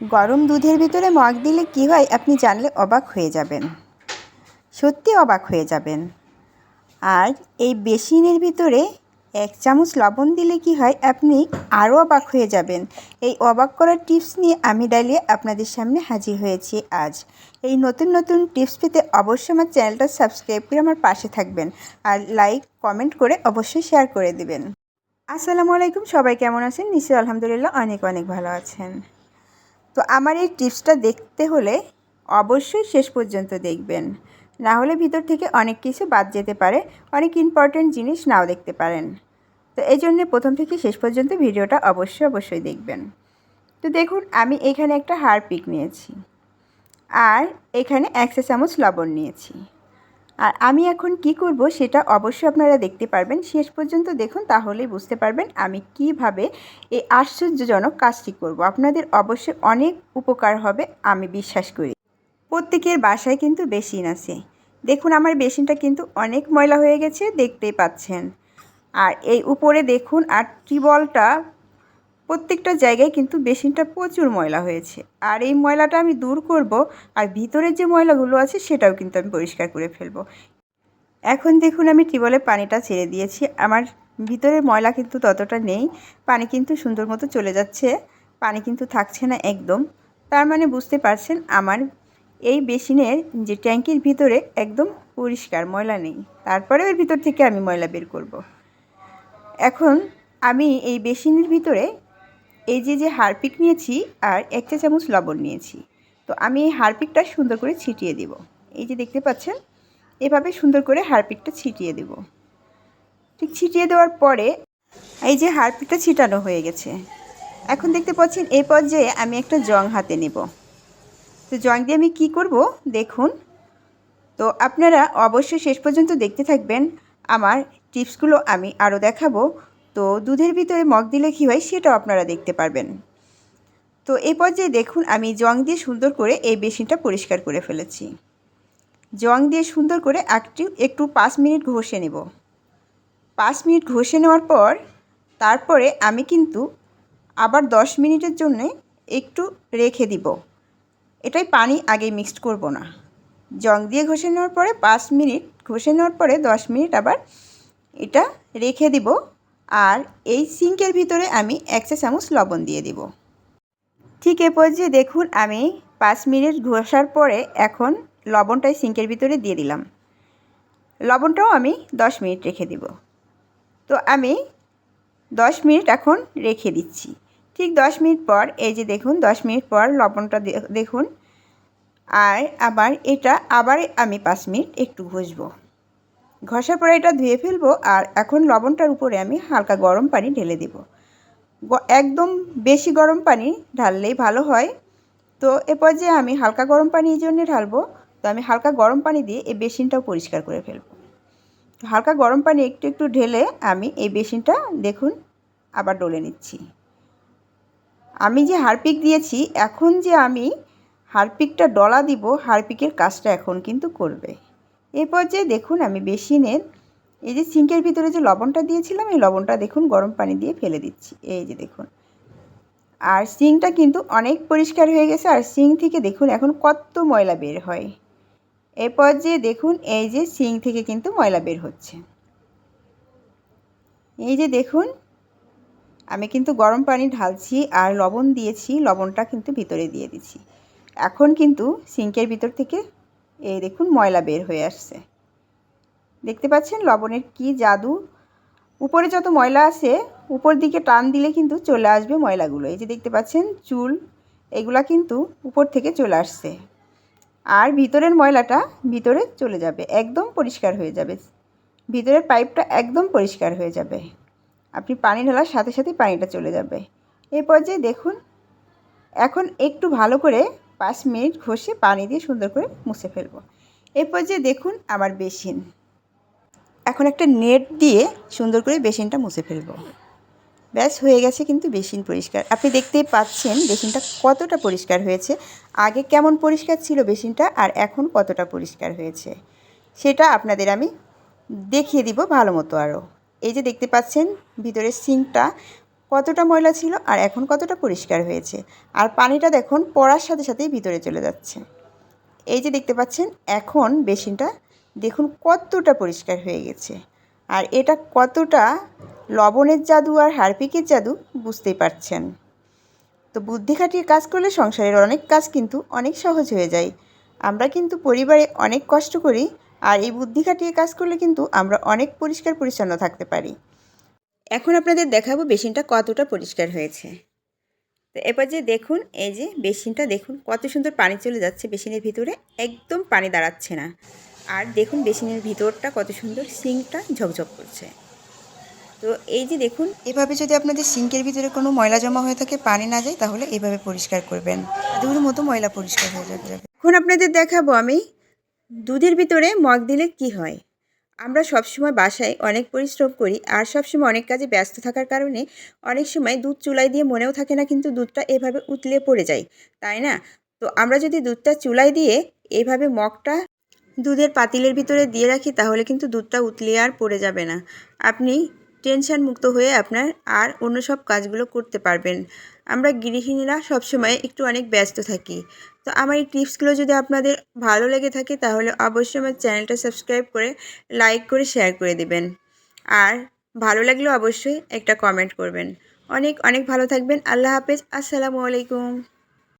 গরম দুধের ভিতরে মগ দিলে কি হয় আপনি জানলে অবাক হয়ে যাবেন। সত্যি অবাক হয়ে যাবেন। আর এই বেসিনের ভিতরে এক চামচ লবণ দিলে কি হয় আপনি আরও অবাক হয়ে যাবেন। এই অবাক করার টিপস নিয়ে আমি ডালিয়ে আপনাদের সামনে হাজির হয়েছি আজ। এই নতুন নতুন টিপস পেতে অবশ্যই আমার চ্যানেলটা সাবস্ক্রাইব করে আমার পাশে থাকবেন আর লাইক, কমেন্ট করে অবশ্যই শেয়ার করে দিবেন। আসসালামু আলাইকুম, সবাই কেমন আছেন? নিশ্চয়ই আলহামদুলিল্লাহ অনেক অনেক ভালো আছেন। তো আমার এই টিপসটা দেখতে হলে অবশ্যই শেষ পর্যন্ত দেখবেন। না হলে ভিতর থেকে অনেক কিছু বাদ যেতে পারে, অনেক ইম্পর্ট্যান্ট জিনিস নাও দেখতে পারেন। তো এই জন্যে প্রথম থেকে শেষ পর্যন্ত ভিডিওটা অবশ্যই অবশ্যই দেখবেন। তো দেখুন, আমি এখানে একটা হার পিক নিয়েছি। আর এখানে একশো চামচ লবণ নিয়েছি। আর আমি এখন কি করব সেটা অবশ্যই আপনারা দেখতে পারবেন। শেষ পর্যন্ত দেখুন, তাহলেই বুঝতে পারবেন আমি কীভাবে এই আশ্চর্যজনক কাজটি করব। আপনাদের অবশ্যই অনেক উপকার হবে, আমি বিশ্বাস করি। প্রত্যেকের বাসায় কিন্তু বেসিন আছে। দেখুন, আমার বেসিনটা কিন্তু অনেক ময়লা হয়ে গেছে, দেখতেই পাচ্ছেন। আর এই উপরে দেখুন, আর টিবলটা প্রত্যেকটা জায়গায় কিন্তু বেসিনটা প্রচুর ময়লা হয়েছে। আর এই ময়লাটা আমি দূর করব আর ভিতরের যে ময়লাগুলো আছে সেটাও কিন্তু আমি পরিষ্কার করে ফেলব। এখন দেখুন আমি টিবলে পানিটা ছেড়ে দিয়েছি। আমার ভিতরের ময়লা কিন্তু ততটা নেই। পানি কিন্তু সুন্দর মতো চলে যাচ্ছে। পানি কিন্তু থাকছে না একদম। তার মানে বুঝতে পারছেন আমার এই বেসিনের যে ট্যাঙ্কির ভিতরে একদম পরিষ্কার ময়লা নেই। তারপরে ওর ভিতর থেকে আমি ময়লা বের করব। এখন আমি এই বেসিনের ভিতরে এই যে যে হারপিক নিয়েছি আর এক চা চামচ লবণ নিয়েছি। তো আমি এই হারপিকটা সুন্দর করে ছিটিয়ে দেব। এই যে দেখতে পাচ্ছেন, এভাবে সুন্দর করে হারপিকটা ছিটিয়ে দেব। ঠিক ছিটিয়ে দেওয়ার পরে এই যে হারপিকটা ছিটানো হয়ে গেছে। এখন দেখতে পাচ্ছেন এই পর্যায়ে আমি একটা জং হাতে নেব। তো জং দিয়ে আমি কী করব? দেখুন। তো আপনারা অবশ্যই শেষ পর্যন্ত দেখতে থাকবেন। আমার টিপসগুলো আমি আরও দেখাবো। তো দুধের ভিতরে মগ দিলে কী হয় সেটাও আপনারা দেখতে পারবেন। তো এই পর্যায়ে দেখুন আমি জং দিয়ে সুন্দর করে এই বেসিনটা পরিষ্কার করে ফেলেছি। জং দিয়ে সুন্দর করে একটু একটু পাঁচ মিনিট ঘষে নেব। পাঁচ মিনিট ঘষে নেওয়ার পর তারপরে আমি কিন্তু আবার দশ মিনিটের জন্য একটু রেখে দিব। এটাই পানি আগে মিক্সড করব না। জং দিয়ে ঘষে নেওয়ার পরে পাঁচ মিনিট, ঘষে নেওয়ার পরে দশ মিনিট আবার এটা রেখে দিব। আর এই সিঙ্কের ভিতরে আমি এক চা চামচ লবণ দিয়ে দিব। ঠিক এ পর্যায়ে দেখুন আমি পাঁচ মিনিট ঘষার পরে এখন লবণটাই সিঙ্কের ভিতরে দিয়ে দিলাম। লবণটাও আমি দশ মিনিট রেখে দিব। তো আমি দশ মিনিট এখন রেখে দিচ্ছি। ঠিক দশ মিনিট পর এই যে দেখুন দশ মিনিট পর লবণটা দেখুন। আর আবার এটা আবার আমি পাঁচ মিনিট একটু ঘষবো। ঘষার পরে এটা ধুয়ে ফেলব আর এখন লবণটার উপরে আমি হালকা গরম পানি ঢেলে দেব। একদম বেশি গরম পানি ঢাললেই ভালো হয়। তো এ পর্যায়ে আমি হালকা গরম পানি এই জন্যে ঢালবো। তো আমি হালকা গরম পানি দিয়ে এই বেসিনটাও পরিষ্কার করে ফেলব। হালকা গরম পানি একটু একটু ঢেলে আমি এই বেসিনটা দেখুন আবার ডলে নিচ্ছি। আমি যে হারপিক দিয়েছি, এখন যে আমি হারপিকটা ডলা দিব, হারপিকের কাজটা এখন কিন্তু করবে। এই পর্যায়ে দেখুন আমি বেসিনের এই যে সিঙ্কের ভিতরে যে লবণটা দিয়েছিলাম, এই লবণটা দেখুন গরম পানি দিয়ে ফেলে দিচ্ছি। এই যে দেখুন। আর সিংটা কিন্তু অনেক পরিষ্কার হয়ে গেছে, আর সিং থেকে দেখুন এখন কত ময়লা বের হয়। এ পর্যায়ে দেখুন, এই যে সিং থেকে কিন্তু ময়লা বের হচ্ছে। এই যে দেখুন, আমি কিন্তু গরম পানি ঢালছি আর লবণ দিয়েছি, লবণটা কিন্তু ভিতরে দিয়ে দিচ্ছি। এখন কিন্তু সিঙ্কের ভিতর থেকে এই দেখুন, ময়লা বের হয়ে আসছে। দেখতে পাচ্ছেন, লবণের কি জাদু? উপরে যত ময়লা আছে, উপর দিকে টান দিলে কিন্তু চলে আসবে ময়লাগুলো। এই যে দেখতে পাচ্ছেন, চুল, এগুলা কিন্তু উপর থেকে চলে আসছে। আর ভিতরের ময়লাটা ভিতরে চলে যাবে, একদম পরিষ্কার হয়ে যাবে। ভিতরের পাইপটা একদম পরিষ্কার হয়ে যাবে। আপনি পানি ঢালার সাথে সাথে পানিটা চলে যাবে। এই পর্যায়ে দেখুন, এখন একটু ভালো করে পাঁচ মিনিট ঘষে পানি দিয়ে সুন্দর করে মুছে ফেলব। এরপর যে দেখুন আমার বেসিন। এখন একটা নেট দিয়ে সুন্দর করে বেসিনটা মুছে ফেলব। ব্যাস, হয়ে গেছে কিন্তু বেসিন পরিষ্কার। আপনি দেখতেই পাচ্ছেন বেসিনটা কতটা পরিষ্কার হয়েছে। আগে কেমন পরিষ্কার ছিল বেসিনটা আর এখন কতটা পরিষ্কার হয়েছে, সেটা আপনাদের আমি দেখিয়ে দিব ভালো মতো আরও। এই যে দেখতে পাচ্ছেন, ভিতরের সিঙ্কটা কতটা ময়লা ছিল আর এখন কতটা পরিষ্কার হয়েছে? আর পানিটা দেখুন, পড়ার সাথে সাথেই ভিতরে চলে যাচ্ছে। এই যে দেখতে পাচ্ছেন, এখন বেসিনটা দেখুন কতটা পরিষ্কার হয়ে গেছে। আর এটা কতটা লবণের জাদু আর হারপিকের জাদু বুঝতেই পারছেন। তো বুদ্ধি খাটিয়ে কাজ করলে সংসারের অনেক কাজ কিন্তু অনেক সহজ হয়ে যায়। আমরা কিন্তু পরিবারে অনেক কষ্ট করি আর এই বুদ্ধি খাটিয়ে কাজ করলে কিন্তু আমরা অনেক পরিষ্কার পরিচ্ছন্ন থাকতে পারি। এখন আপনাদের দেখাবো বেসিনটা কতটা পরিষ্কার হয়েছে। তো এবার যে দেখুন, এই যে বেসিনটা দেখুন, কত সুন্দর পানি চলে যাচ্ছে বেসিনের ভিতরে, একদম পানি দাঁড়াচ্ছে না। আর দেখুন বেসিনের ভিতরটা কত সুন্দর, সিঙ্কটা ঝকঝক করছে। তো এই যে দেখুন, এভাবে যদি আপনাদের সিঙ্কের ভিতরে কোনো ময়লা জমা হয়ে থাকে, পানি না যায়, তাহলে এভাবে পরিষ্কার করবেন। দুধের মতো ময়লা পরিষ্কার হয়ে যাবে। এখন আপনাদের দেখাবো আমি দুধের ভিতরে মগ দিলে কি হয়। আমরা সবসময় বাসায় অনেক পরিশ্রম করি আর সবসময় অনেক কাজে ব্যস্ত থাকার কারণে অনেক সময় দুধ চুলাই দিয়ে মনেও থাকে না কিন্তু দুধটা এভাবে উতলে পড়ে যায়, তাই না? তো আমরা যদি দুধটা চুলাই দিয়ে এভাবে মগটা দুধের পাতিলের ভিতরে দিয়ে রাখি তাহলে কিন্তু দুধটা উতলে আর পড়ে যাবে না। আপনি টেনশন মুক্ত হয়ে আপনার আর অন্য সব কাজগুলো করতে পারবেন। আমরা গৃহিণীরা সবসময় একটু অনেক ব্যস্ত থাকি। তো আমার এই টিপসগুলো যদি আপনাদের ভালো লেগে থাকে তাহলে অবশ্যই আমার চ্যানেলটা সাবস্ক্রাইব করে, লাইক করে, শেয়ার করে দিবেন। আর ভালো লাগলেও অবশ্যই একটা কমেন্ট করবেন। অনেক অনেক ভালো থাকবেন। আল্লাহ হাফেজ। আসসালামু আলাইকুম।